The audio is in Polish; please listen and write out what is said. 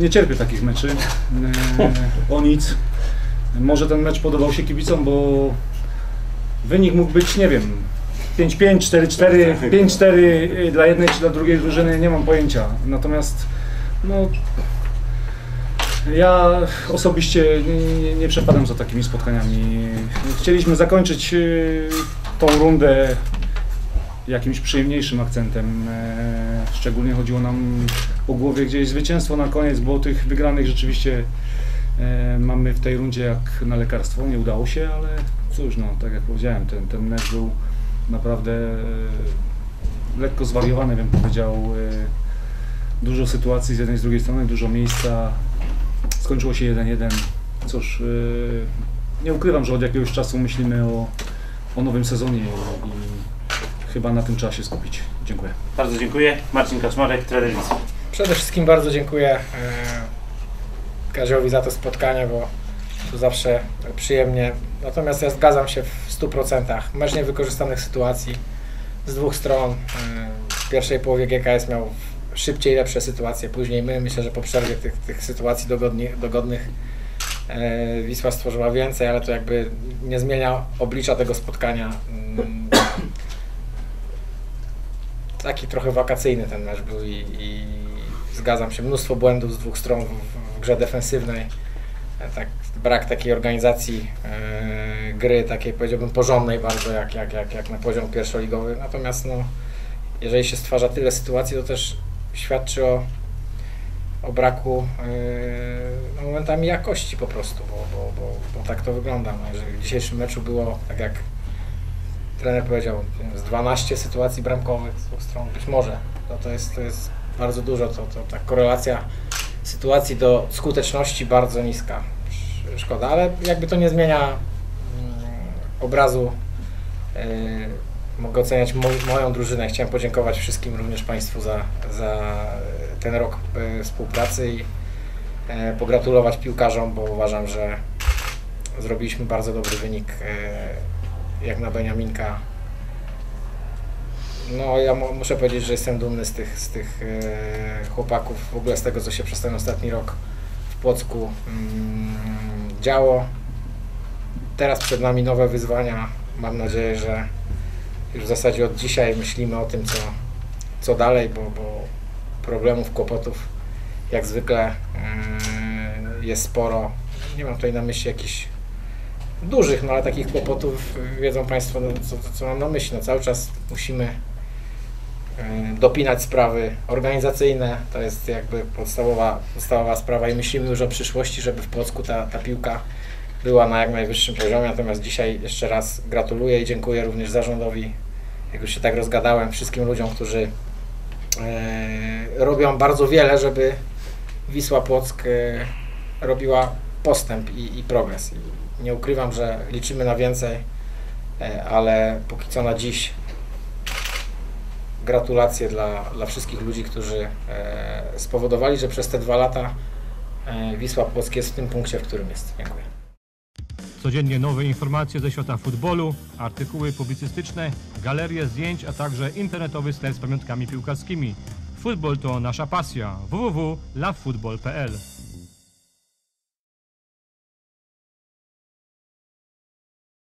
nie cierpię takich meczy. E, o nic. Może ten mecz podobał się kibicom, bo wynik mógł być, nie wiem, 5-5, 4-4, 5-4 dla jednej czy dla drugiej drużyny, nie mam pojęcia. Natomiast no, ja osobiście nie, nie, przepadam za takimi spotkaniami. Chcieliśmy zakończyć y, tą rundę jakimś przyjemniejszym akcentem. E, Szczególnie chodziło nam o głowie gdzieś zwycięstwo na koniec, bo tych wygranych rzeczywiście e, mamy w tej rundzie jak na lekarstwo. Nie udało się, ale cóż, no, tak jak powiedziałem, ten, ten mecz był naprawdę e, lekko zwariowany, bym powiedział. Dużo sytuacji z jednej z drugiej strony, dużo miejsca. Skończyło się 1-1. Cóż, nie ukrywam, że od jakiegoś czasu myślimy o, o nowym sezonie i chyba na tym trzeba się skupić. Dziękuję. Bardzo dziękuję. Marcin Kaczmarek, trener Wisły. Przede wszystkim bardzo dziękuję e, Kaziowi za to spotkanie, bo tu zawsze przyjemnie. Natomiast ja zgadzam się w 100%. Mecz niewykorzystanych sytuacji z dwóch stron. E, W pierwszej połowie GKS miał szybciej lepsze sytuacje, później my. Myślę, że po przerwie tych, tych sytuacji dogodni, dogodnych e, Wisła stworzyła więcej, ale to jakby nie zmienia oblicza tego spotkania. Taki trochę wakacyjny ten mecz był i, i zgadzam się, mnóstwo błędów z dwóch stron w, w grze defensywnej. E, Tak, brak takiej organizacji e, gry, takiej powiedziałbym porządnej bardzo jak, jak, jak, jak na poziom pierwszoligowy. Natomiast no, jeżeli się stwarza tyle sytuacji, to też świadczy o, o braku no, momentami jakości po prostu, bo, bo, bo, bo tak to wygląda. No, jeżeli w dzisiejszym meczu było, tak jak trener powiedział, z 12 sytuacji bramkowych z dwóch stron, być może, to, to, jest, to jest bardzo dużo, to, to ta korelacja sytuacji do skuteczności bardzo niska. Sz- Szkoda, ale jakby to nie zmienia mm, obrazu. Yy, mogę oceniać moj, moją drużynę. Chciałem podziękować wszystkim, również Państwu za, za ten rok yy, współpracy i yy, pogratulować piłkarzom, bo uważam, że zrobiliśmy bardzo dobry wynik jak na Beniaminka. No ja mu- muszę powiedzieć, że jestem dumny z tych, z tych e, chłopaków, w ogóle z tego, co się przez ten ostatni rok w Płocku mm, działo. Teraz przed nami nowe wyzwania. Mam nadzieję, że już w zasadzie od dzisiaj myślimy o tym, co, co dalej, bo, bo problemów, kłopotów jak zwykle e, jest sporo. Nie mam tutaj na myśli jakichś dużych, no ale takich kłopotów y, wiedzą Państwo, no, co, co mam na myśli. No, cały czas musimy y, dopinać sprawy organizacyjne, to jest jakby podstawowa, podstawowa sprawa i myślimy już o przyszłości, żeby w Płocku ta, ta piłka była na jak najwyższym poziomie. Natomiast dzisiaj jeszcze raz gratuluję i dziękuję również zarządowi, jak już się tak rozgadałem, wszystkim ludziom, którzy e, robią bardzo wiele, żeby Wisła Płock e, robiła postęp i, i progres. Nie ukrywam, że liczymy na więcej, e, ale póki co na dziś gratulacje dla, dla wszystkich ludzi, którzy e, spowodowali, że przez te dwa lata e, Wisła Płock jest w tym punkcie, w którym jest. Dziękuję. Codziennie nowe informacje ze świata futbolu, artykuły publicystyczne, galerie zdjęć, a także internetowy sklep z pamiątkami piłkarskimi. Futbol to nasza pasja. www.lafootball.pl